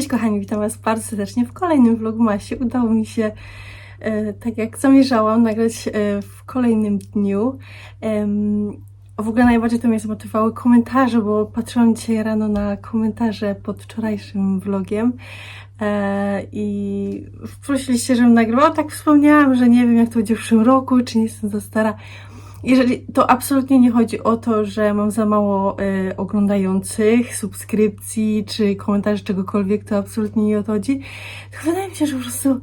Cześć kochani, witam Was bardzo serdecznie w kolejnym vlogmasie. Udało mi się, e, tak jak zamierzałam, nagrać e, w kolejnym dniu. W ogóle najbardziej to mnie zmotywowały komentarze, bo patrzyłam dzisiaj rano na komentarze pod wczorajszym vlogiem e, i prosiliście, żebym nagrywała. Tak wspomniałam, że nie wiem jak to będzie w przyszłym roku, czy nie jestem za stara. Jeżeli to absolutnie nie chodzi o to, że mam za mało e, oglądających, subskrypcji czy komentarzy czegokolwiek, to absolutnie nie o to chodzi. Tylko wydaje mi się, że po prostu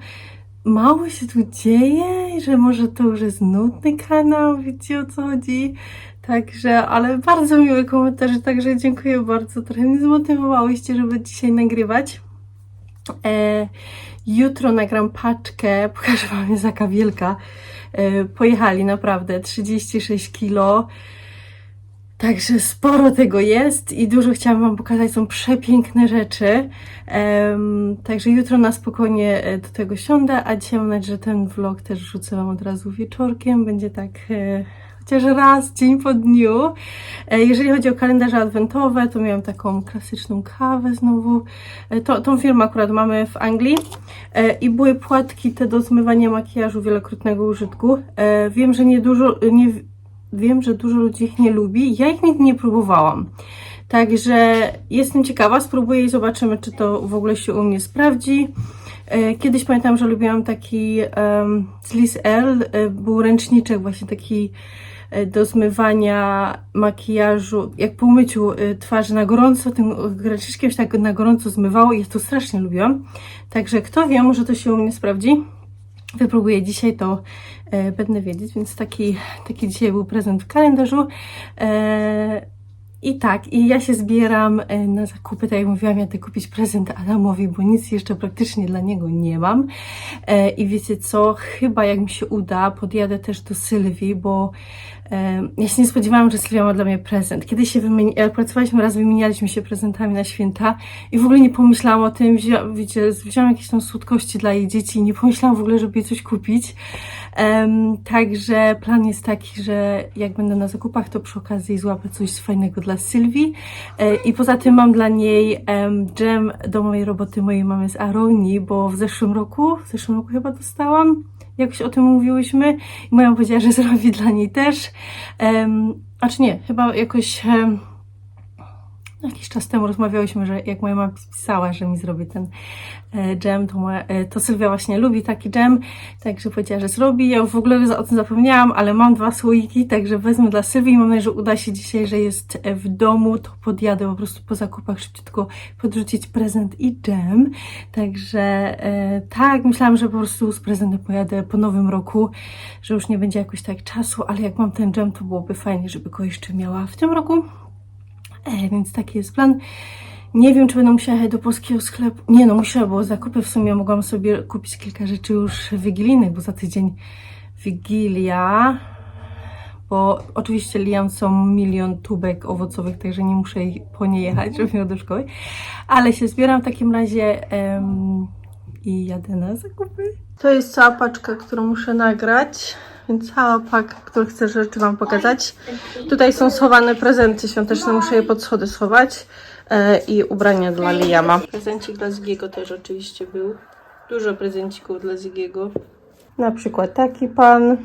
mało się tu dzieje że może to już jest nudny kanał, wiecie o co chodzi. Także, ale bardzo miłe komentarze, także dziękuję bardzo. Trochę mnie zmotywowałyście, żeby dzisiaj nagrywać. E, jutro nagram paczkę, pokażę Wam jest jaka wielka. E, pojechali naprawdę 36 kilo. Także sporo tego jest i dużo chciałam Wam pokazać. Są przepiękne rzeczy. Em, także jutro na spokojnie e, do tego siądę, a dzisiaj mam nadzieję, że ten vlog też wrzucę Wam od razu wieczorkiem. Będzie tak e, chociaż raz, dzień po dniu. E, jeżeli chodzi o kalendarze adwentowe, to miałam taką klasyczną kawę znowu. E, to, tą firmę akurat mamy w Anglii. E, I były płatki te do zmywania makijażu wielokrotnego użytku. Wiem, że nie dużo, nie, wiem, że dużo ludzi ich nie lubi. Ja ich nigdy nie próbowałam. Także jestem ciekawa, spróbuję i zobaczymy, czy to w ogóle się u mnie sprawdzi. Kiedyś pamiętam, że lubiłam taki um, Liz e, był ręczniczek właśnie taki do zmywania makijażu, jak po umyciu e, twarzy na gorąco, tym ręczniczkiem się tak na gorąco zmywało i ja to strasznie lubiłam. Także kto wie, może to się u mnie sprawdzi. Wypróbuję dzisiaj, to e, będę wiedzieć, więc taki, taki dzisiaj był prezent w kalendarzu. E, i tak, i ja się zbieram e, na zakupy, tak jak mówiłam, jadę kupić prezent Adamowi, bo nic jeszcze praktycznie dla niego nie mam. E, I wiecie co, chyba jak mi się uda, podjadę też do Sylwii, bo e, ja się nie spodziewałam, że Sylwia ma dla mnie prezent. Kiedy się wymieni- jak pracowaliśmy raz, wymienialiśmy się prezentami na święta i w ogóle nie pomyślałam o tym, wzięłam, wiecie, jakieś tam słodkości dla jej dzieci i nie pomyślałam w ogóle, żeby jej coś kupić. Em, także plan jest taki, że jak będę na zakupach, to przy okazji złapę coś fajnego dla Sylwii. E, I poza tym mam dla niej em, dżem do mojej roboty mojej mamy z Aronii, bo w zeszłym roku, w zeszłym roku chyba dostałam, jakoś o tym mówiłyśmy i moja powiedziała, że zrobi dla niej też. Um, a czy nie, chyba jakoś em, Jakiś czas temu rozmawiałyśmy, że jak moja mama pisała, że mi zrobi ten e, dżem, to, moja, e, to Sylwia właśnie lubi taki dżem, także powiedziała, że zrobi. Ja w ogóle o tym zapomniałam, ale mam dwa słoiki, także wezmę dla Sylwii mam nadzieję, że uda się dzisiaj, że jest e, w domu, to podjadę po prostu po zakupach szybciutko podrzucić prezent i dżem. Także tak, myślałam, że po prostu z prezentem pojadę po nowym roku, że już nie będzie jakoś tak czasu, ale jak mam ten dżem, to byłoby fajnie, żeby go jeszcze miała w tym roku. E, więc taki jest plan. Nie wiem, czy będę musiała jechać do polskiego sklepu. Nie no, musiała, bo zakupy w sumie mogłam sobie kupić kilka rzeczy już wigilijnych, bo za tydzień Wigilia. Bo oczywiście liam są milion tubek owocowych, także nie muszę po nie jechać, żeby miał do szkoły. Ale się zbieram w takim razie em, i jadę na zakupy. To jest cała paczka, którą muszę nagrać. Więc cała paczka, którą chcę rzeczy Wam pokazać. Tutaj są schowane prezenty świąteczne, muszę je pod schody schować. E, I ubrania dla Liama. Prezencik dla Zigiego też oczywiście był. Dużo prezencików dla Zigiego. Na przykład taki pan.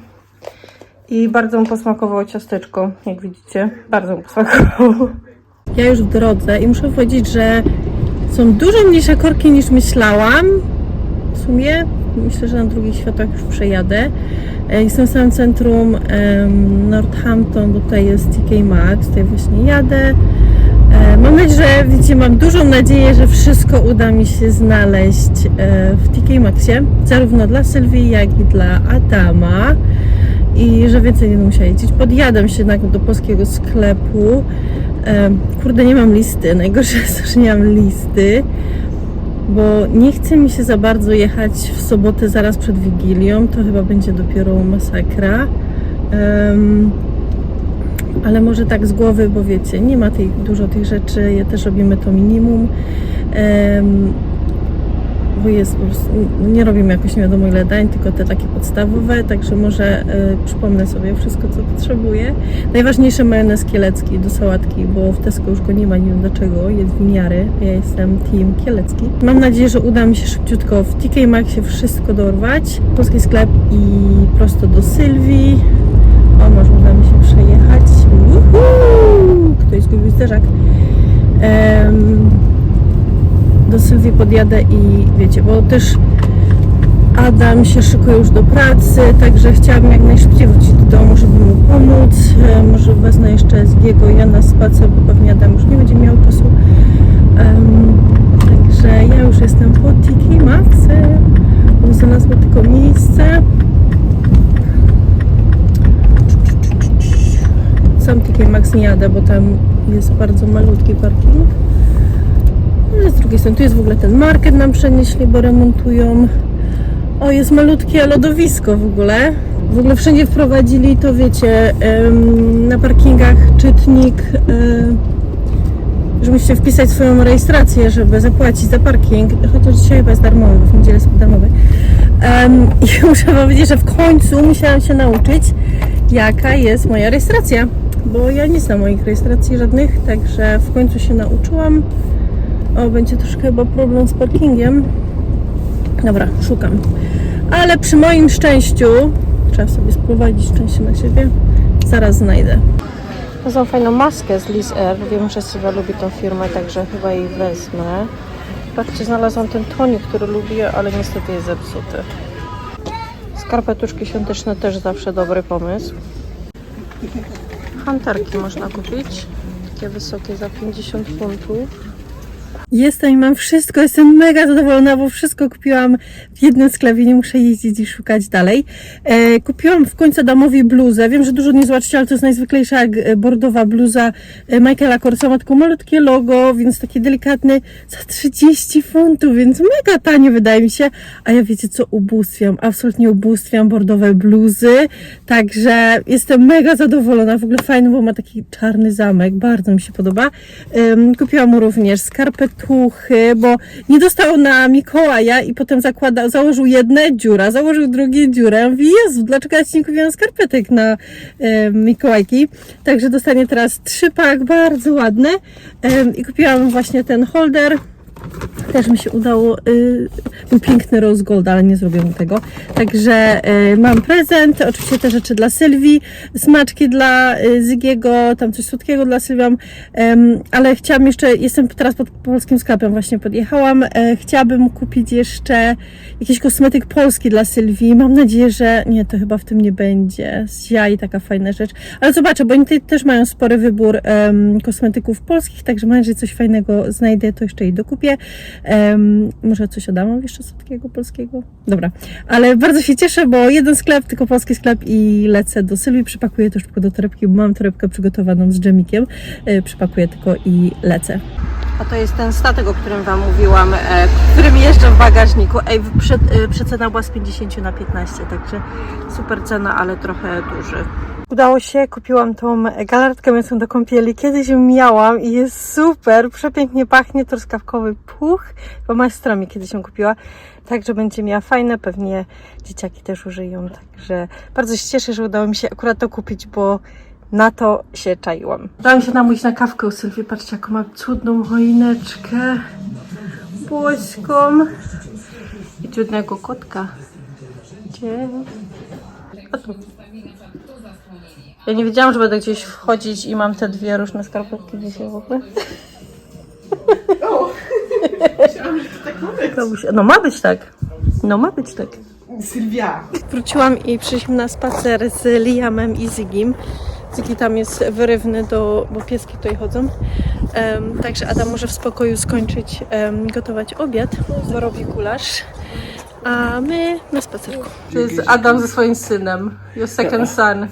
I bardzo mu posmakowało ciasteczko, jak widzicie. Bardzo mu posmakowało. Ja już w drodze i muszę powiedzieć, że są dużo mniejsze korki niż myślałam. W sumie myślę, że na drugich światach już przejadę. E, Jestem w samym centrum Northampton, tutaj jest TK Maxx, tutaj właśnie jadę. E, Mam nadzieję, że widzicie, mam dużą nadzieję, że wszystko uda mi się znaleźć e, w TK Maxie, zarówno dla Sylwii, jak i dla Adama. I że więcej nie będę musiała jeździć. Podjadam się jednak do polskiego sklepu. Kurde, nie mam listy. Najgorsze jest to, że nie mam listy bo nie chce mi się za bardzo jechać w sobotę zaraz przed Wigilią, to chyba będzie dopiero masakra. Em, ale może tak z głowy, bo wiecie, nie ma tej, dużo tych rzeczy, ja też robimy to minimum. Em, prostu, nie robimy jakoś nie wiadomo ile dań, tylko te takie podstawowe, także może y, przypomnę sobie wszystko, co potrzebuję. Najważniejsze majonez kielecki do sałatki, bo w Tesco już go nie ma, nie wiem dlaczego, jest winiary, ja jestem team kielecki. Mam nadzieję, że uda mi się szybciutko w TK Maxie wszystko dorwać. Polski sklep i prosto do Sylwii. O, może uda mi się przejechać. Uhu! Ktoś zgubił zderzak. Em, do Sylwii podjadę i wiecie, bo też Adam się szykuje już do pracy, także chciałabym jak najszybciej wrócić do domu, żeby mu pomóc. E, Może wezmę jeszcze z i ja na spacer, bo pewnie Adam już nie będzie miał czasu. Em, także ja już jestem po TK Maxie. On znalazła tylko miejsce. Sam TK Max nie jadę, bo tam jest bardzo malutki parking. Ale z drugiej strony, tu jest w ogóle ten market nam przenieśli, bo remontują. O, jest malutkie lodowisko w ogóle. W ogóle wszędzie wprowadzili to, wiecie, na parkingach czytnik, em, że musicie wpisać swoją rejestrację, żeby zapłacić za parking, chociaż dzisiaj chyba jest darmowy, bo w niedzielę jest darmowy. I muszę wam powiedzieć, że w końcu musiałam się nauczyć, jaka jest moja rejestracja, bo ja nie znam moich rejestracji żadnych, także w końcu się nauczyłam. O, będzie troszkę chyba problem z parkingiem. Dobra, szukam. Ale przy moim szczęściu, trzeba sobie sprowadzić szczęście na siebie, zaraz znajdę. Mam fajną maskę z Liz Air. Wiem, że Sylwia lubi tą firmę, także chyba jej wezmę. Patrzcie, znalazłam ten tonik, który lubię, ale niestety jest zepsuty. Skarpetuszki świąteczne też zawsze dobry pomysł. Hanterki można kupić. Takie wysokie za 50 funtów. Jestem i mam wszystko, jestem mega zadowolona, bo wszystko kupiłam w jednym sklepie, nie muszę jeździć i szukać dalej. E, kupiłam w końcu Adamowi bluzę, wiem, że dużo nie zobaczycie, ale to jest najzwyklejsza e, bordowa bluza e, Michaela Korsa, ma tylko malutkie logo, więc taki delikatny, za 30 funtów, więc mega tanie wydaje mi się, a ja wiecie co, ubóstwiam, absolutnie ubóstwiam bordowe bluzy, także jestem mega zadowolona, w ogóle fajny, bo ma taki czarny zamek, bardzo mi się podoba. Em, kupiłam mu również skarpetuchy, bo nie dostał na Mikołaja i potem założył jedne dziura, założył drugie dziurę. Ja mówię, Jezu, dlaczego ja ci nie kupiłam skarpetek na em, Mikołajki? Także dostanie teraz trzy pak, bardzo ładne. Em, I kupiłam właśnie ten holder. Też mi się udało, y, był piękny rose gold, ale nie zrobiłam tego. Także y, mam prezent, oczywiście te rzeczy dla Sylwii, smaczki dla y, Zygiego, tam coś słodkiego dla Sylwią, em, ale chciałam jeszcze, jestem teraz pod polskim sklepem, właśnie podjechałam, e, chciałabym kupić jeszcze jakiś kosmetyk polski dla Sylwii, mam nadzieję, że nie, to chyba w tym nie będzie, z jaj taka fajna rzecz, ale zobaczę, bo oni tutaj też mają spory wybór em, kosmetyków polskich, także mam nadzieję, że coś fajnego znajdę, to jeszcze jej dokupię. Em, może coś Adamom jeszcze słodkiego, polskiego? Dobra, ale bardzo się cieszę, bo jeden sklep, tylko polski sklep i lecę do Sylwii, przypakuję to szybko do torebki, bo mam torebkę przygotowaną z dżemikiem, e, przypakuję tylko i lecę. A to jest ten statek, o którym Wam mówiłam, e, którym jeżdżę w bagażniku. Ej, przed, e, przecena była z 50 na 15, także super cena, ale trochę duży. Udało się, kupiłam tą galaretkę mięsną do kąpieli. Kiedyś ją miałam i jest super, przepięknie pachnie, truskawkowy puch. Bo moja siostra mi kiedyś ją kupiła, także będzie miała fajne, pewnie dzieciaki też użyją. Także bardzo się cieszę, że udało mi się akurat to kupić, bo na to się czaiłam. Udało mi się namówić na kawkę u Sylwii. Patrzcie, jaką mam cudną choineczkę błoską i cudnego kotka. Gdzie? Ja nie wiedziałam, że będę gdzieś wchodzić i mam te dwie różne skarpetki dzisiaj w ogóle. Babusia, No ma być tak. No ma być tak. Sylwia. Wróciłam i przyszliśmy na spacer z Liamem i Zigim. Zygi tam jest wyrywny, do, bo pieski tutaj chodzą. Em, także Adam może w spokoju skończyć em, gotować obiad, bo robi gulasz. A my na spacerku. To jest Adam ze swoim synem. Your second son.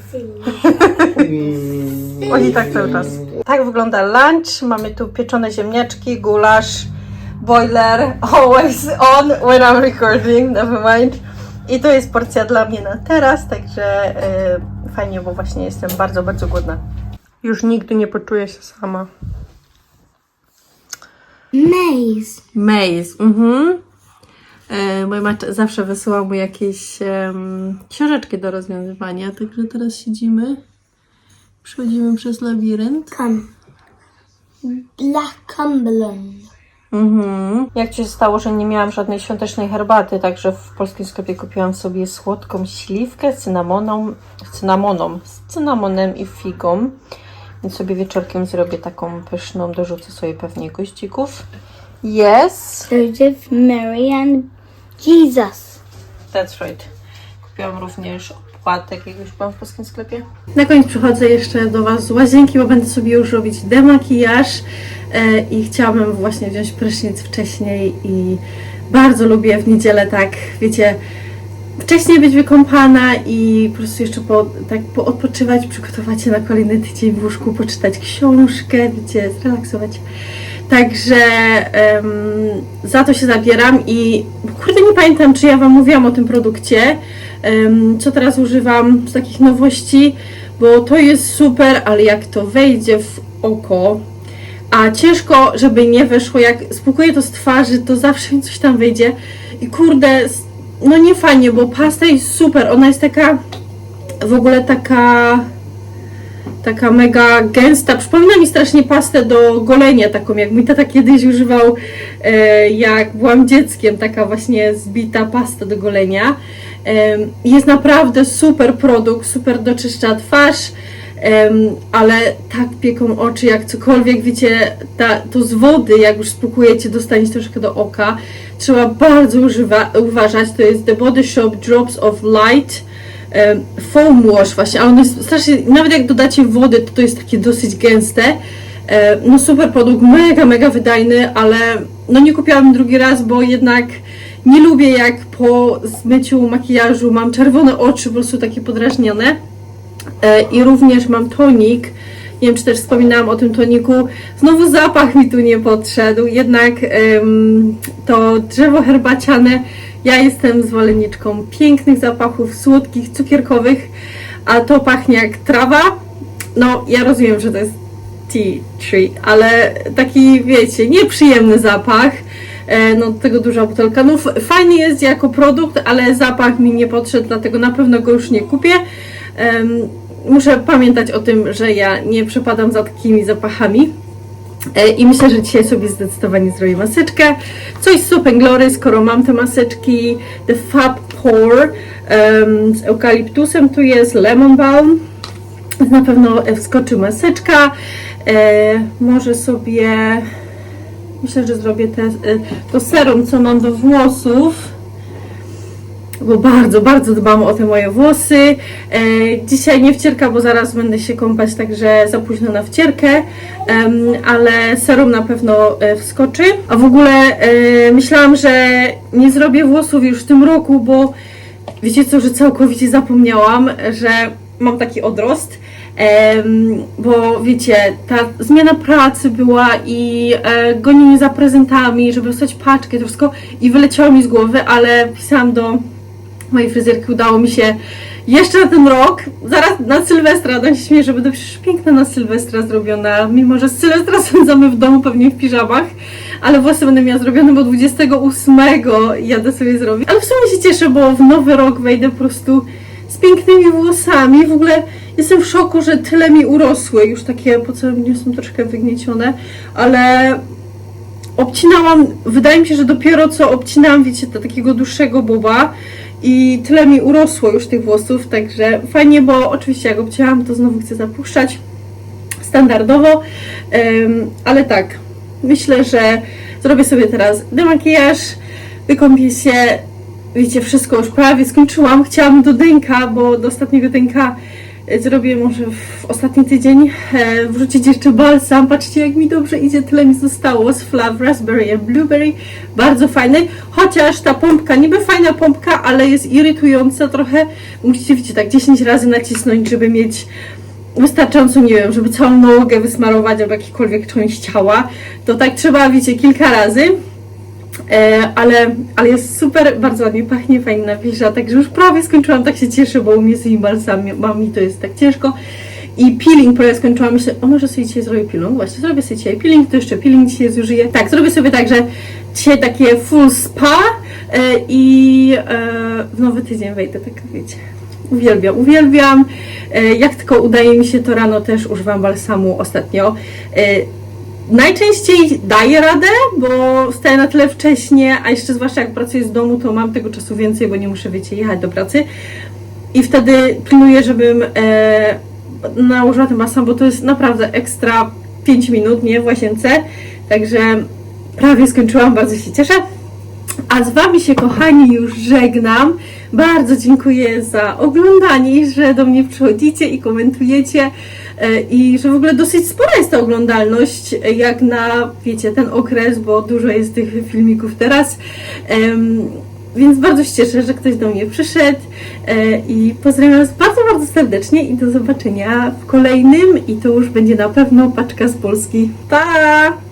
Oni tak cały czas. Tak wygląda lunch. Mamy tu pieczone ziemniaczki, gulasz, boiler, always on when I'm recording, never mind. I to jest porcja dla mnie na teraz, także y, fajnie, bo właśnie jestem bardzo, bardzo głodna. Już nigdy nie poczuję się sama. Maze. Maze, mhm. E, moja matka zawsze wysyła mu jakieś em, książeczki do rozwiązywania, także teraz siedzimy, przechodzimy przez labirynt. Come. Black Cumberland. Mhm. Jak ci się stało, że nie miałam żadnej świątecznej herbaty, także w polskim sklepie kupiłam sobie słodką śliwkę z cynamoną, cynamoną, z cynamonem i figą. Więc sobie wieczorkiem zrobię taką pyszną, dorzucę sobie pewnie gościków. Yes, Joseph, Mary, and Jesus. that's right. Kupiłam również opłatek, jak już byłam w polskim sklepie. Na koniec przychodzę jeszcze do Was z łazienki, bo będę sobie już robić demakijaż e, i chciałabym właśnie wziąć prysznic wcześniej i bardzo lubię w niedzielę tak, wiecie, wcześniej być wykąpana i po prostu jeszcze po, tak odpoczywać, przygotować się na kolejny tydzień w łóżku, poczytać książkę, wiecie, zrelaksować. Także em, za to się zabieram i kurde nie pamiętam, czy ja Wam mówiłam o tym produkcie, em, co teraz używam z takich nowości, bo to jest super, ale jak to wejdzie w oko, a ciężko, żeby nie weszło, jak spłukuję to z twarzy, to zawsze mi coś tam wyjdzie. I kurde, no nie fajnie, bo pasta jest super, ona jest taka, w ogóle taka taka mega gęsta. Przypomina mi strasznie pastę do golenia, taką jak mój tata kiedyś używał, e, jak byłam dzieckiem, taka właśnie zbita pasta do golenia. Em, Jest naprawdę super produkt, super doczyszcza twarz, ale tak pieką oczy jak cokolwiek, wiecie, ta, to z wody, jak już spłukujecie, dostaniecie troszkę do oka. Trzeba bardzo używa, uważać, to jest The Body Shop Drops of Light foam wash właśnie, ale on jest strasznie, nawet jak dodacie wody, to to jest takie dosyć gęste. E, No super produkt, mega, mega wydajny, ale no nie kupiłam drugi raz, bo jednak nie lubię jak po zmyciu makijażu mam czerwone oczy, po prostu takie podrażnione. E, I również mam tonik. Nie wiem, czy też wspominałam o tym toniku. Znowu zapach mi tu nie podszedł, jednak to drzewo herbaciane. Ja jestem zwolenniczką pięknych zapachów, słodkich, cukierkowych, a to pachnie jak trawa. No, ja rozumiem, że to jest tea tree, ale taki, wiecie, nieprzyjemny zapach. E, No, tego duża butelka. No, f- fajny jest jako produkt, ale zapach mi nie podszedł, dlatego na pewno go już nie kupię. Em, Muszę pamiętać o tym, że ja nie przepadam za takimi zapachami. E, I myślę, że dzisiaj sobie zdecydowanie zrobię maseczkę. Coś z and Glory, skoro mam te maseczki. The Fab Pore em, z eukaliptusem. Tu jest Lemon Balm. Na pewno wskoczy maseczka. E, może sobie... Myślę, że zrobię te, e, to serum, co mam do włosów bo bardzo, bardzo dbam o te moje włosy. E, dzisiaj nie wcierka, bo zaraz będę się kąpać, także za późno na wcierkę, ale serum na pewno e, wskoczy. A w ogóle e, myślałam, że nie zrobię włosów już w tym roku, bo wiecie co, że całkowicie zapomniałam, że mam taki odrost. Bo wiecie, ta zmiana pracy była i gonienie za prezentami, żeby dostać paczkę, to wszystko i wyleciało mi z głowy, ale pisałam do mojej fryzjerki, udało mi się jeszcze na ten rok, zaraz na Sylwestra, ona się śmieje, że będę przecież piękna na Sylwestra zrobiona, mimo że Sylwestra spędzamy w domu pewnie w piżamach, ale włosy będę miała zrobione, bo 28 jadę sobie zrobić. Ale w sumie się cieszę, bo w nowy rok wejdę po prostu z pięknymi włosami. W ogóle jestem w szoku, że tyle mi urosły. Już takie po całym dniu są troszkę wygniecione, ale obcinałam, wydaje mi się, że dopiero co obcinałam, wiecie, takiego dłuższego boba i tyle mi urosło już tych włosów, także fajnie, bo oczywiście jak obcięłam, to znowu chcę zapuszczać standardowo, ale tak, myślę, że zrobię sobie teraz demakijaż, wykąpię się, wiecie, wszystko już prawie skończyłam, chciałam do dęka, bo do ostatniego dęka zrobię może w ostatni tydzień, e, wrzucić jeszcze balsam, patrzcie jak mi dobrze idzie, tyle mi zostało z Flav Raspberry and Blueberry, bardzo fajny, chociaż ta pompka, niby fajna pompka, ale jest irytująca trochę, musicie, wiecie, tak 10 razy nacisnąć, żeby mieć wystarczająco, nie wiem, żeby całą nogę wysmarować albo jakikolwiek część ciała, to tak trzeba, wiecie, kilka razy, ale, ale jest super, bardzo ładnie pachnie, fajnie nawilża, także już prawie skończyłam, tak się cieszę, bo u mnie z tymi balsamami to jest tak ciężko. i peeling, ja skończyłam, myślę, o może sobie dzisiaj zrobię peeling, właśnie zrobię sobie dzisiaj peeling, to jeszcze peeling dzisiaj zużyję. Tak, zrobię sobie tak, że dzisiaj takie full spa e, i e, w nowy tydzień wejdę, tak wiecie. Uwielbiam, uwielbiam. E, Jak tylko udaje mi się, to rano też używam balsamu ostatnio. Najczęściej daję radę, bo wstaję na tyle wcześnie, a jeszcze zwłaszcza jak pracuję z domu, to mam tego czasu więcej, bo nie muszę, wiecie, jechać do pracy. I wtedy pilnuję, żebym e, nałożyła ten balsam, bo to jest naprawdę ekstra 5 minut, nie, w łazience. Także prawie skończyłam, bardzo się cieszę. A z Wami się, kochani, już żegnam. Bardzo dziękuję za oglądanie, że do mnie przychodzicie i komentujecie e, i że w ogóle dosyć spora jest ta oglądalność, e, jak na, wiecie, ten okres, bo dużo jest tych filmików teraz. Więc bardzo się cieszę, że ktoś do mnie przyszedł e, i pozdrawiam Was bardzo, bardzo serdecznie i do zobaczenia w kolejnym i to już będzie na pewno paczka z Polski. Pa!